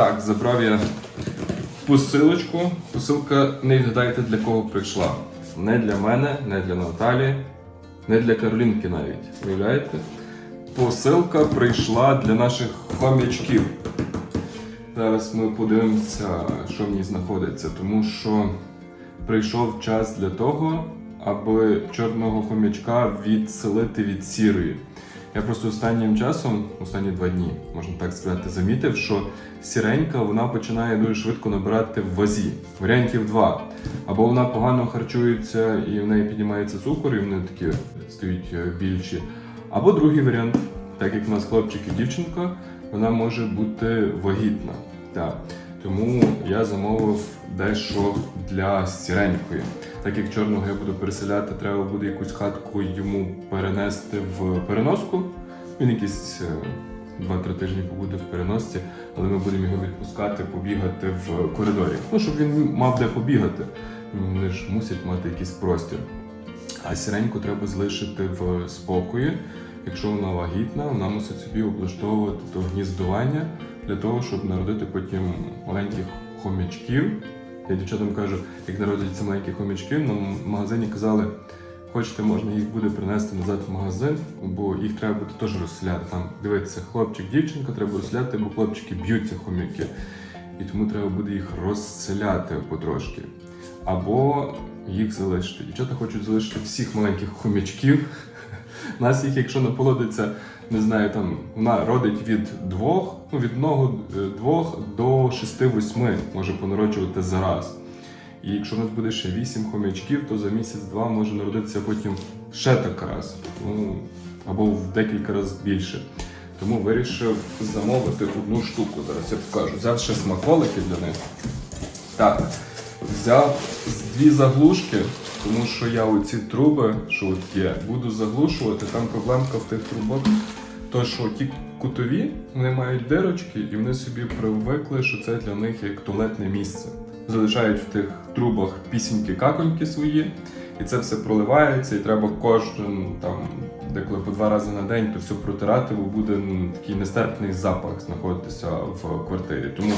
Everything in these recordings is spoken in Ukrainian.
Так, забрав я посилочку. Посилка не відгадайте для кого прийшла. Не для мене, не для Наталі, не для Каролінки навіть. Уявляєте? Посилка прийшла для наших хомячків. Зараз ми подивимося, що в ній знаходиться, тому що прийшов час для того, аби чорного хомячка відселити від сірої. Я просто останнім часом, останні два дні, можна так сказати, замітив, що сіренька вона починає дуже швидко набирати в вазі. Варіантів два. Або вона погано харчується і в неї піднімається цукор, і вони такі стають е, більші. Або другий варіант, так як в нас хлопчик і дівчинка, вона може бути вагітна. Так. Тому я замовив дещо для сіренької. Так як чорного я буду переселяти, треба буде якусь хатку йому перенести в переноску. Він якісь е, 2-3 тижні побуде в переносці, але ми будемо його відпускати, побігати в коридорі. Ну, щоб він мав де побігати. Вони ж мусять мати якийсь простір. А сіреньку треба залишити в спокої. Якщо вона вагітна, вона мусить собі облаштовувати то гніздування для того, щоб народити потім маленьких хомячків. Я дівчатам кажу, як народяться маленькі хомячки, на магазині казали, хочете, можна їх буде принести назад в магазин, бо їх треба буде теж розселяти. Там дивитися, хлопчик, дівчинка, треба розселяти, бо хлопчики б'ються хомяки. І тому треба буде їх розселяти потрошки. Або їх залишити. Дівчата хочуть залишити всіх маленьких хомячків. Нас їх, якщо наполодиться, не знаю, там вона родить від двох, ну від одного е, двох до шести-восьми може понароджувати за раз. І якщо у нас буде ще вісім хомячків, то за місяць-два може народитися потім ще так раз. Ну, або в декілька разів більше. Тому вирішив замовити одну штуку. Зараз я покажу. Взяв ще смаколики для них. Так, взяв дві заглушки, тому що я оці труби, що от є, буду заглушувати. Там проблемка в тих трубах. То, що ті кутові, вони мають дирочки, і вони собі привикли, що це для них як туалетне місце. Залишають в тих трубах пісіньки каконьки свої, і це все проливається, і треба кожен там деколи по два рази на день то все протирати, бо буде такий нестерпний запах знаходитися в квартирі. Тому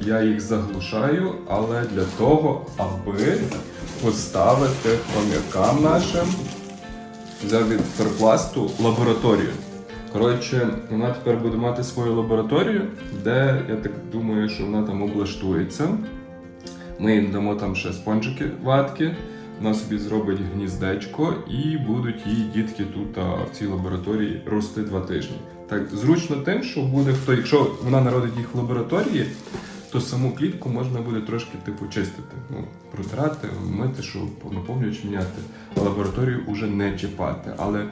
я їх заглушаю, але для того, аби поставити хом'якам нашим, взяв від Ферпласту лабораторію. Коротше, вона тепер буде мати свою лабораторію, де я так думаю, що вона там облаштується. Ми їм дамо там ще спонжики ватки, вона собі зробить гніздечко і будуть її дітки тут в цій лабораторії рости два тижні. Так зручно тим, що буде хто, якщо вона народить їх в лабораторії, то саму клітку можна буде трошки типу чистити. Ну, протирати, мити, щоб наповнювач міняти, а лабораторію вже не чіпати. Але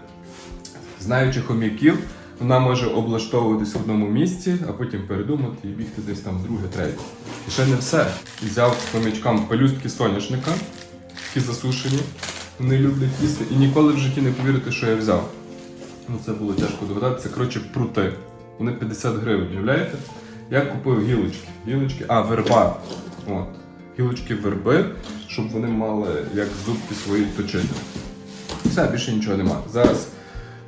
знаючи хом'яків, вона може облаштовуватись в одному місці, а потім передумати і бігти десь там в друге, третє. І ще не все. Взяв хомячкам пелюстки соняшника, які засушені. Вони люблять їсти. І ніколи в житті не повірите, що я взяв. Ну, це було тяжко догадатися. Коротше, прути. Вони 50 гривень, уявляєте? Я купив гілочки. Гілочки, а, верба. От. Гілочки верби, щоб вони мали як зубки свої точити. Все, більше нічого нема. Зараз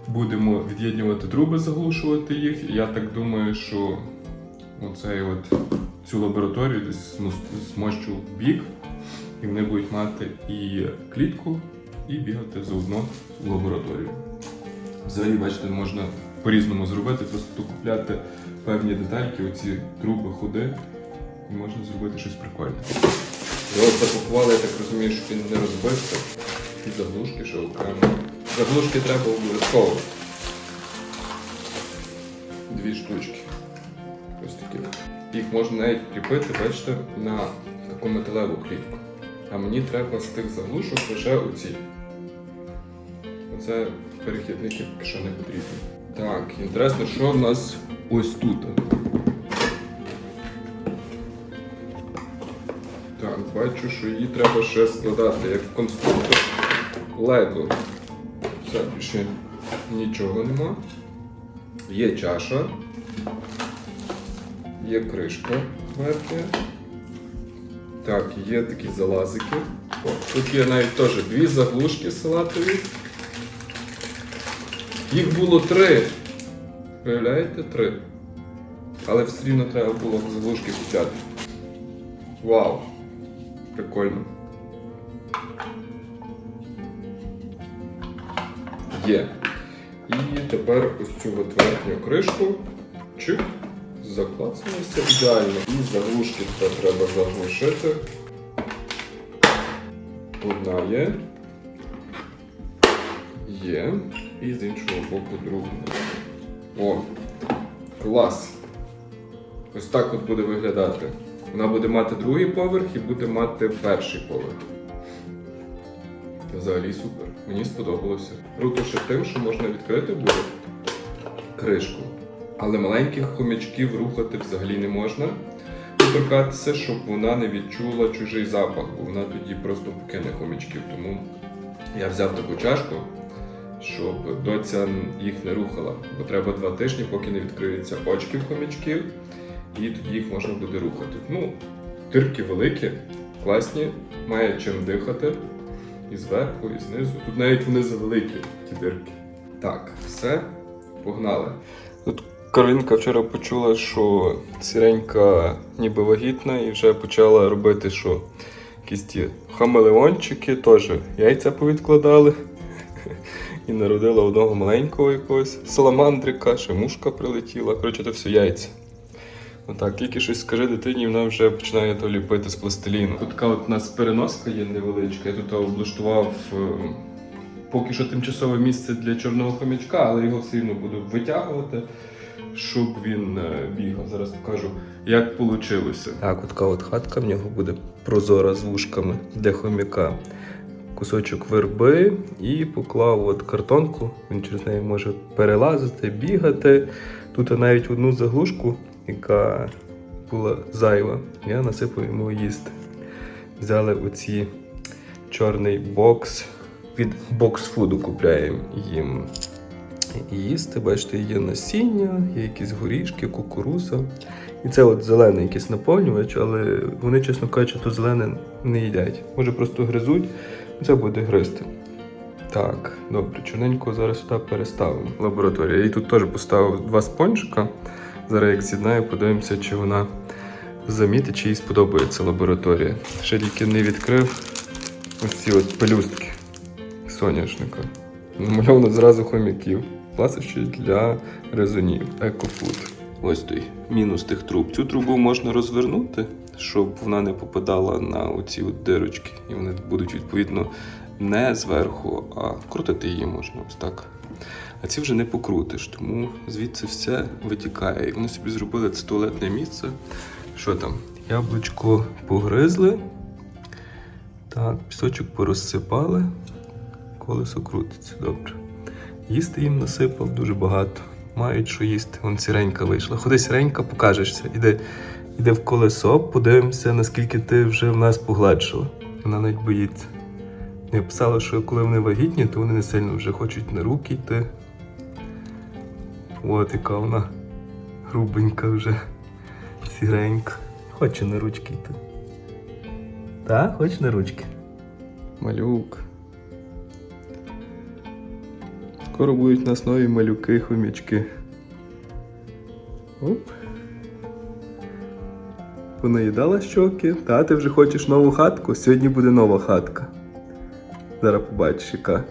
будемо від'єднувати труби, заглушувати їх. Я так думаю, що оцей от, цю лабораторію десь змощу в бік, і вони будуть мати і клітку, і бігати заодно в лабораторію. Взагалі, бачите, можна по-різному зробити, просто докупляти певні детальки, оці труби ходи, і можна зробити щось прикольне. Його запакували, я так розумію, що він не розбився. І заглушки ще окремо. Заглушки треба обов'язково. Дві штучки. Ось такі. Їх можна навіть кріпити, бачите, на таку металеву клітку. А мені треба з тих заглушок лише оці. Оце перехідники що не потрібні. Так, інтересно, що в нас ось тут. Так, бачу, що її треба ще складати як конструктор Лего. Все, більше нічого нема. Є чаша, є кришка верхня. Так, є такі залазики. О, тут є навіть теж дві заглушки салатові. Їх було три. Виявляєте? Три. але все рівно треба було заглушки почати. Вау! Прикольно. Є. І тепер ось цю от верхню кришку чик, заклацалося ідеально. І заглушки тепер треба заглушити. Одна є. Є. І з іншого боку другу. О, клас! Ось так от буде виглядати. Вона буде мати другий поверх і буде мати перший поверх. Взагалі супер. Мені сподобалося. Круто ще тим, що можна відкрити буде кришку. Але маленьких хомячків рухати взагалі не можна. Доторкатися, щоб вона не відчула чужий запах, бо вона тоді просто покине хомячків. Тому я взяв таку чашку, щоб доця їх не рухала. Бо треба два тижні, поки не відкриються очки в хомячків, і тоді їх можна буде рухати. Ну, дирки великі, класні, має чим дихати. І зверху, і знизу. Тут навіть вони завеликі, ті дирки. Так, все, погнали. От Каролінка вчора почула, що сіренька ніби вагітна і вже почала робити, що якісь ті хамелеончики теж яйця повідкладали. І народила одного маленького якогось саламандрика, ще мушка прилетіла. Коротше, це все яйця. Отак, тільки щось скажи дитині, вона вже починає то ліпити з пластиліну. Тут така от у нас переноска є невеличка. Я тут облаштував е, поки що тимчасове місце для чорного хомячка, але його все рівно буду витягувати, щоб він е, бігав. Зараз покажу, як вийшло. Так, от така от хатка в нього буде прозора з вушками для хомяка. Кусочок верби і поклав от картонку. Він через неї може перелазити, бігати. Тут навіть одну заглушку, яка була зайва, я насипав йому їсти. Взяли оці чорний бокс. Від бокс-фуду купляємо їм їсти. Бачите, є насіння, є якісь горішки, кукуруза. І це от зелений якийсь наповнювач, але вони, чесно кажучи, то зелене не їдять. Може просто гризуть, це буде гризти. Так, добре, чорненько зараз сюди переставимо. Лабораторія. Я тут теж поставив два спонжика. Зараз як з'єднаю, подивимося, чи вона замітить, чи їй сподобається лабораторія. Ще тільки не відкрив ось ці от пелюстки соняшника. Намальовано зразу хомяків. Класичі для резонів. Екофуд. Ось той мінус тих труб. Цю трубу можна розвернути, щоб вона не попадала на оці от дирочки. І вони будуть відповідно не зверху, а крутити її можна ось так. А ці вже не покрутиш, тому звідси все витікає. І вони собі зробили це туалетне місце. Що там? Яблучко погризли. Так, пісочок порозсипали. Колесо крутиться, добре. Їсти їм насипав дуже багато. Мають що їсти. Вон сіренька вийшла. Ходи сіренька, покажешся. Іди, іди в колесо, подивимося, наскільки ти вже в нас погладшила. Вона навіть боїться. Я писала, що коли вони вагітні, то вони не сильно вже хочуть на руки йти. От яка вона грубенька вже, сіренька. Хоче на ручки йти. Так, хоче на ручки. Малюк. Скоро будуть у нас нові малюки, хомячки. Оп. Понаїдала щоки. Та ти вже хочеш нову хатку? Сьогодні буде нова хатка. Зараз побачиш, яка.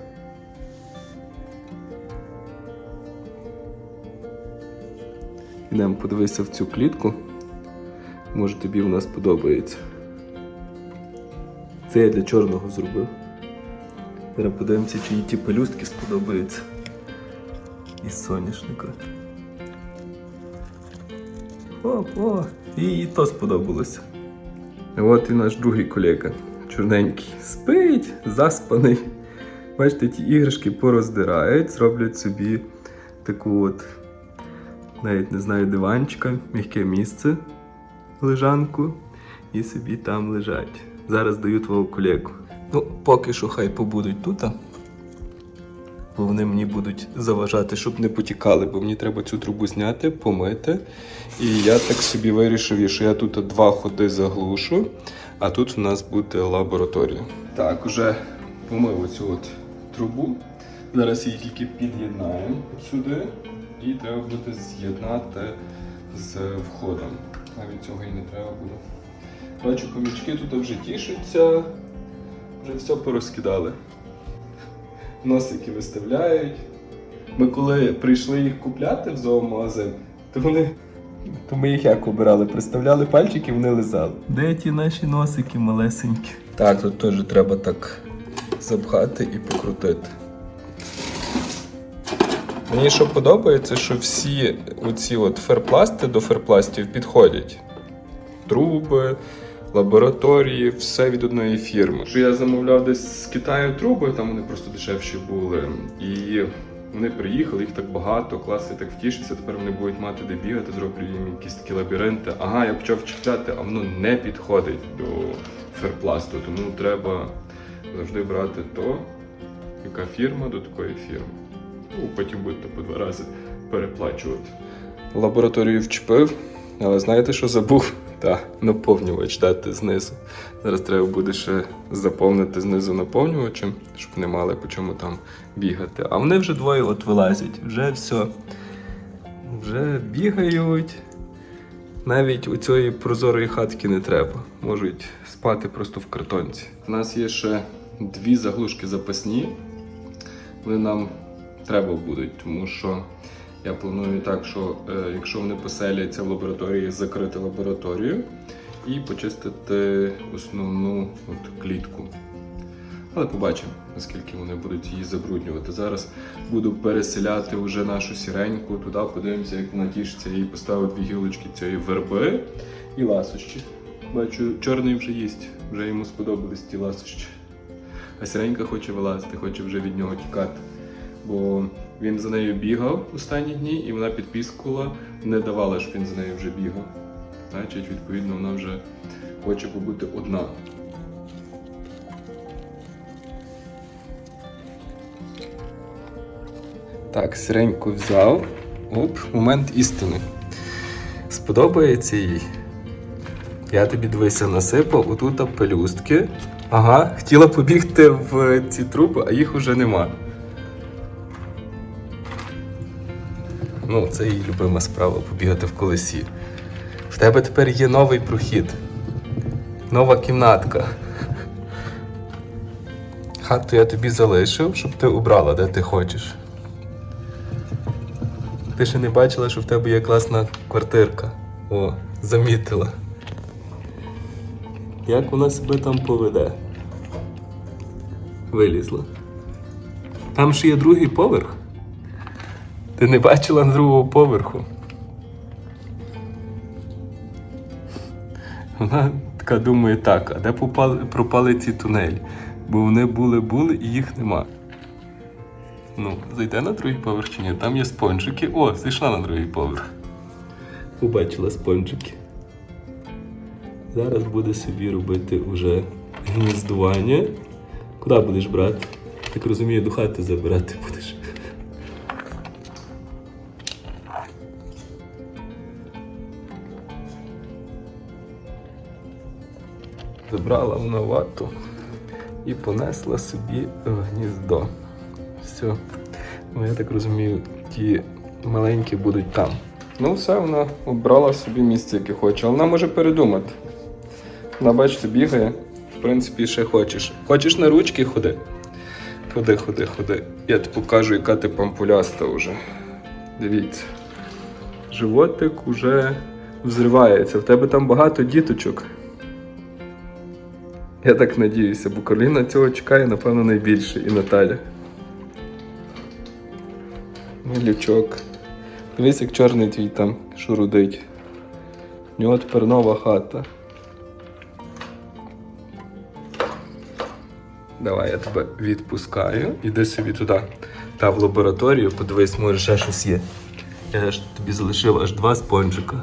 Ідемо подивися в цю клітку. Може тобі у нас подобається. Це я для чорного зробив. Зараз подивимося, чи їй ті пелюстки сподобаються. Із соняшника. О, о, і, і то сподобалося. От і наш другий колега, чорненький. Спить, заспаний. Бачите, ті іграшки пороздирають, зроблять собі таку от, навіть не знаю, диванчика, м'яке місце, лежанку, і собі там лежать. Зараз даю твого колегу. Ну, поки що хай побудуть тут. Бо вони мені будуть заважати, щоб не потікали, бо мені треба цю трубу зняти, помити. І я так собі вирішив, що я тут два ходи заглушу, а тут у нас буде лабораторія. Так, уже помив оцю от трубу. Зараз її тільки під'єднаємо сюди. І треба буде з'єднати з входом. Навіть цього і не треба буде. Бачу, комічки тут вже тішаться, вже все порозкидали. Носики виставляють. Ми коли прийшли їх купляти в зоомагазин, то вони. То ми їх як обирали? Приставляли пальчики, вони лизали. Де ті наші носики малесенькі? Так, тут теж треба так запхати і покрутити. Мені що подобається, що всі оці от ферпласти до ферпластів підходять. Труби, лабораторії, все від одної фірми. Що я замовляв десь з Китаю труби, там вони просто дешевші були. І вони приїхали, їх так багато, клас я так втішився, тепер вони будуть мати де бігати, зроблю їм якісь такі лабіринти. Ага, я почав чіпляти, а воно не підходить до ферпласту, тому треба завжди брати то, яка фірма до такої фірми. Ну, потім будете по два рази переплачувати. Лабораторію вчепив, але знаєте, що забув? Так, наповнювач дати знизу. Зараз треба буде ще заповнити знизу наповнювачем, щоб не мали по чому там бігати. А вони вже двоє от вилазять, вже все. Вже бігають. Навіть у цієї прозорої хатки не треба. Можуть спати просто в картонці. У нас є ще дві заглушки запасні. Вони нам треба будуть, тому що я планую так, що е, якщо вони поселяться в лабораторії, закрити лабораторію і почистити основну от, клітку. Але побачимо, наскільки вони будуть її забруднювати. Зараз буду переселяти вже нашу сіреньку туди, подивимося, як вона тішиться. Я їй поставив дві гілочки цієї верби і ласощі. Бачу, чорний вже їсть, вже йому сподобались ті ласощі. А сіренька хоче вилазити, хоче вже від нього тікати. Бо він за нею бігав останні дні, і вона підпіскувала, не давала, щоб він за нею вже бігав. Значить, відповідно, вона вже хоче побути одна. Так, сиреньку взяв. Оп, момент істини. Сподобається їй. Я тобі дивися насипав, отут пелюстки. Ага, хотіла побігти в ці труби, а їх уже нема. Ну, це її любима справа побігати в колесі. В тебе тепер є новий прохід. Нова кімнатка. Хату я тобі залишив, щоб ти обрала, де ти хочеш. Ти ще не бачила, що в тебе є класна квартирка. О, замітила. Як вона себе там поведе? Вилізла. Там ще є другий поверх. Ти не бачила другого поверху. Вона така думає, так, а де попали, пропали ці тунелі? Бо вони були, були і їх нема. Ну, зайде на другий поверх чи ні? Там є спонжики. О, зайшла на другий поверх. Побачила спонжики. Зараз буде собі робити уже гніздування. Куди будеш брати? Так розумію, до хати забирати будеш. Забрала вона вату і понесла собі в гніздо. Все. Ну, я так розумію, ті маленькі будуть там. Ну, все, вона обрала собі місце, яке хоче, вона може передумати. Вона, бачите, бігає. В принципі, ще хочеш. Хочеш на ручки ходи. Ходи, ходи, ходи. Я тобі покажу, яка ти пампуляста вже. Дивіться. Животик уже взривається. В тебе там багато діточок. Я так надіюся, бо Кароліна цього чекає, напевно, найбільше і Наталя. Малючок. Дивись, як чорний твій там шурудить. У нього тепер нова хата. Давай я тебе відпускаю. Іди собі туди. Та в лабораторію, подивись, може ще щось є. Я ж тобі залишив аж два спонжика.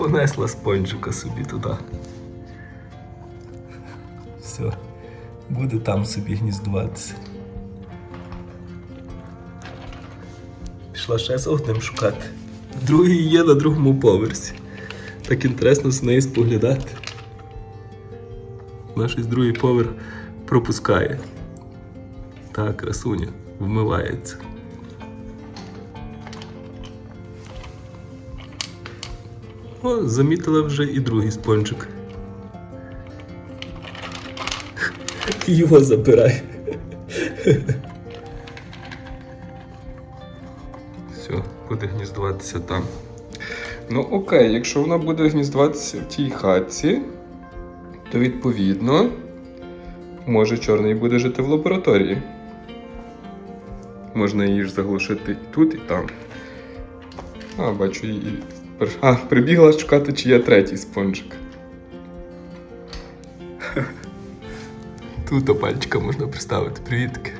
Понесла спонжика собі туди. Все. Буде там собі гніздуватися. Пішла ще з одним шукати. Другий є на другому поверсі. Так інтересно з нею споглядати. Наш другий поверх пропускає. Так, красуня, вмивається. О, замітила вже і другий спонжик. Його забирай. Все, буде гніздуватися там. Ну окей, якщо вона буде гніздуватися в тій хатці, то відповідно може чорний буде жити в лабораторії. Можна її ж заглушити і тут, і там. А, бачу її. А, прибігла шукати, чи є третій спонжик. Тут пальчика можна приставити. Привітки.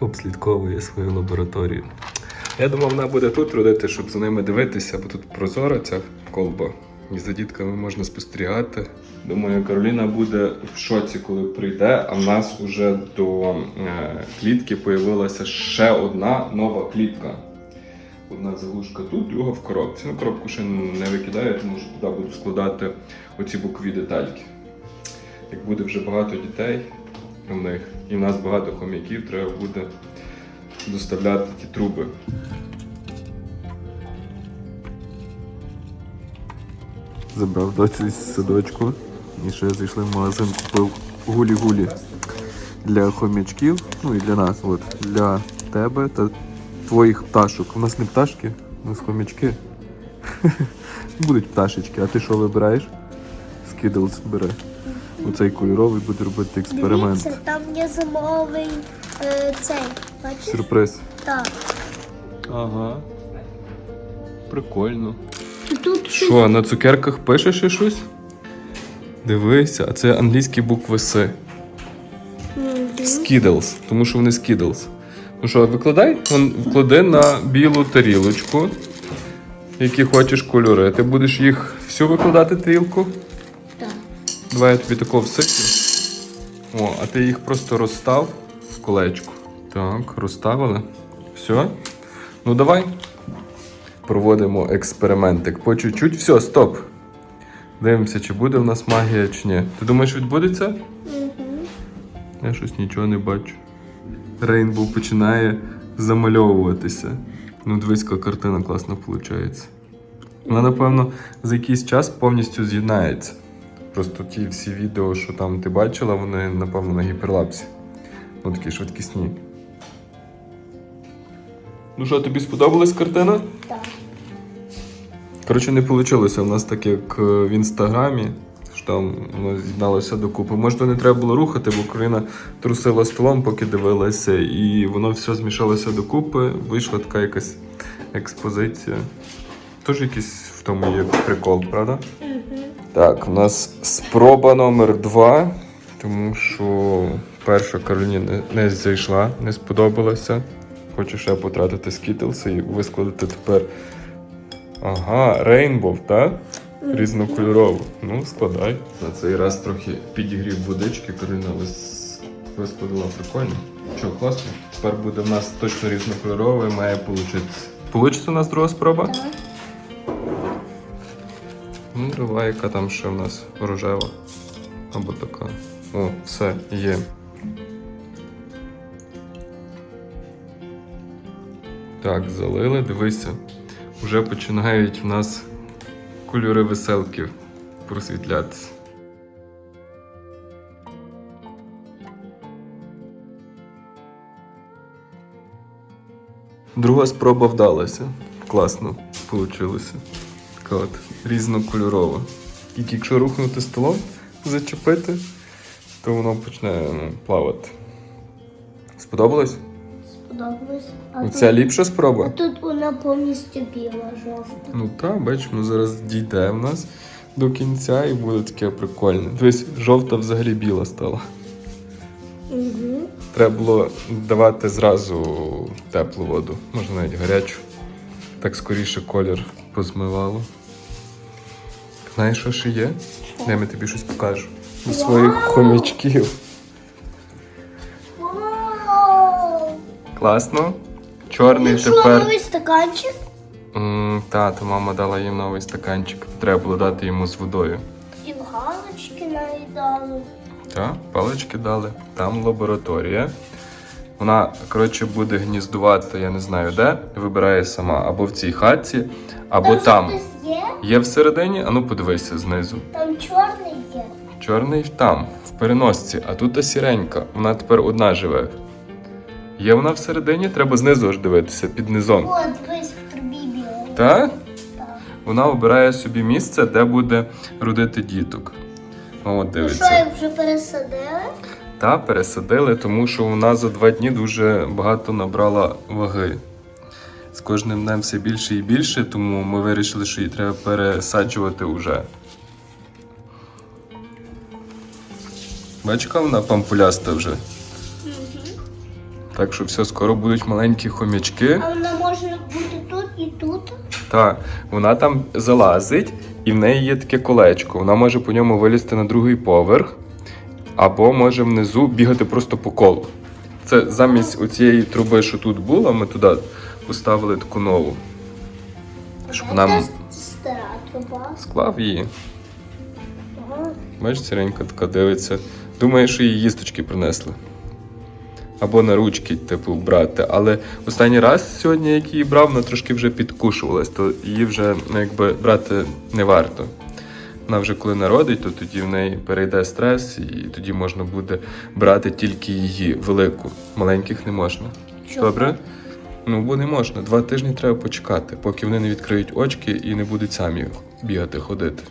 Обслідковує свою лабораторію. Я думав, вона буде тут родити, щоб за ними дивитися, бо тут прозора ця колба. І за дітками можна спостерігати. Думаю, Кароліна буде в шоці, коли прийде, а в нас вже до е, клітки появилася ще одна нова клітка. Одна заглушка тут, друга в коробці. Ну, коробку ще не викидаю, тому що туди буду складати оці бокові детальки. Як буде вже багато дітей у них, і в нас багато хом'яків, треба буде доставляти ті труби. Забрав доцю з садочку і ще зайшли в магазин, купив гулі-гулі для хомячків, ну і для нас, от, для тебе та твоїх пташок. У нас не пташки, у нас хомячки. Будуть пташечки, а ти що вибираєш? Скідлс бере. Оцей кольоровий буде робити експеримент. Дивіться, там є зимовий е, цей. Бачиш? Сюрприз. Так. Ага. Прикольно. І Тут Що, на цукерках пишеш ще щось? Дивися, а це англійські букви С. Мгм. Skittles, тому що вони Skittles. Ну що, викладай? Вон, вклади на білу тарілочку, які хочеш кольори. Ти будеш їх всю викладати тарілку? Так. Давай я тобі такого всиплю. О, а ти їх просто розстав в колечку. Так, розставили. Все. Ну давай. Проводимо експериментик. По чуть-чуть. Все, стоп. Дивимося, чи буде в нас магія, чи ні. Ти думаєш, відбудеться? Мгм. Я щось нічого не бачу. Рейнбоу починає замальовуватися. Ну, дивись, картина класна виходить. Вона, напевно, за якийсь час повністю з'єднається. Просто ті всі відео, що там ти бачила, вони, напевно, на гіперлапсі. Ну, такі швидкісні. Ну що, тобі сподобалась картина? Так. Коротше, не вийшло у нас так, як е, в інстаграмі, що там воно з'єдналося докупи. Може, то не треба було рухати, бо Карина трусила столом, поки дивилася, і воно все змішалося докупи. Вийшла така якась експозиція. Тож якийсь в тому є прикол, правда? Так, у нас спроба номер два, тому що перша Кароліні не, не зайшла, не сподобалася. Хочу ще потратити скітлси і вискладати тепер. Ага, рейнбов, так? Різнокольорову. Ну, складай. На цей раз трохи підігрів водички, Кароліна вис... вискладала прикольно. Що, класно? Тепер буде в нас точно різнокольорове, має вийти. Получиться у нас друга спроба? Так. Ну, давай, яка там ще в нас рожева. Або така. О, все, є. Так, залили, дивися. Вже починають в нас кольори веселки просвітлятися. Друга спроба вдалася. Класно вийшло. Така от різнокольорова. Тільки якщо рухнути столом, зачепити, то воно почне ну, плавати. Сподобалось? Сподобалось. А Оця тут, ліпша а спроба? тут вона повністю біла, жовта. Ну так, бачимо, зараз дійде в нас до кінця і буде таке прикольне. Тобто жовта взагалі біла стала. Угу. Треба було давати зразу теплу воду, можна навіть гарячу. Так скоріше колір позмивало. Знаєш, що ще є? Я ми тобі щось покажу. У своїх хомячків. Класно? Чорний тепер. новий стаканчик, Та, то мама дала їм новий стаканчик. Треба було дати йому з водою. і галочки наїдали. Так, палички дали. Там лабораторія. Вона, коротше, буде гніздувати, я не знаю де, вибирає сама. Або в цій хатці, або там. щось є, Є всередині, а ну подивися знизу. там чорний є. Чорний там, в переносці, а тут та сіренька. Вона тепер одна живе. Є вона всередині, треба знизу аж дивитися, під низом. О, дивись в трубі білий. Так? Так. Вона обирає собі місце, де буде родити діток. От Ну що, дивиться. їх вже пересадили? Та пересадили, тому що вона за два дні дуже багато набрала ваги. З кожним днем все більше і більше, тому ми вирішили, що її треба пересаджувати вже. Бачиш, яка вона пампуляста вже. Так що все, скоро будуть маленькі хомячки. А вона може бути тут і тут. Так, вона там залазить, і в неї є таке колечко. Вона може по ньому вилізти на другий поверх, або може внизу бігати просто по колу. Це замість оцієї труби, що тут була, ми туди поставили таку нову. Щоб А нам це стара труба. склав її. Ага. Бачиш, сіренька така дивиться. Думає, що їй їсточки принесли. Або на ручки, типу, брати. Але останній раз сьогодні, як її брав, вона трошки вже підкушувалась, то її вже ну, якби брати не варто. Вона вже коли народить, то тоді в неї перейде стрес, і тоді можна буде брати тільки її велику. Маленьких не можна. Чого? Добре? Ну, бо не можна. Два тижні треба почекати, поки вони не відкриють очки і не будуть самі бігати, ходити.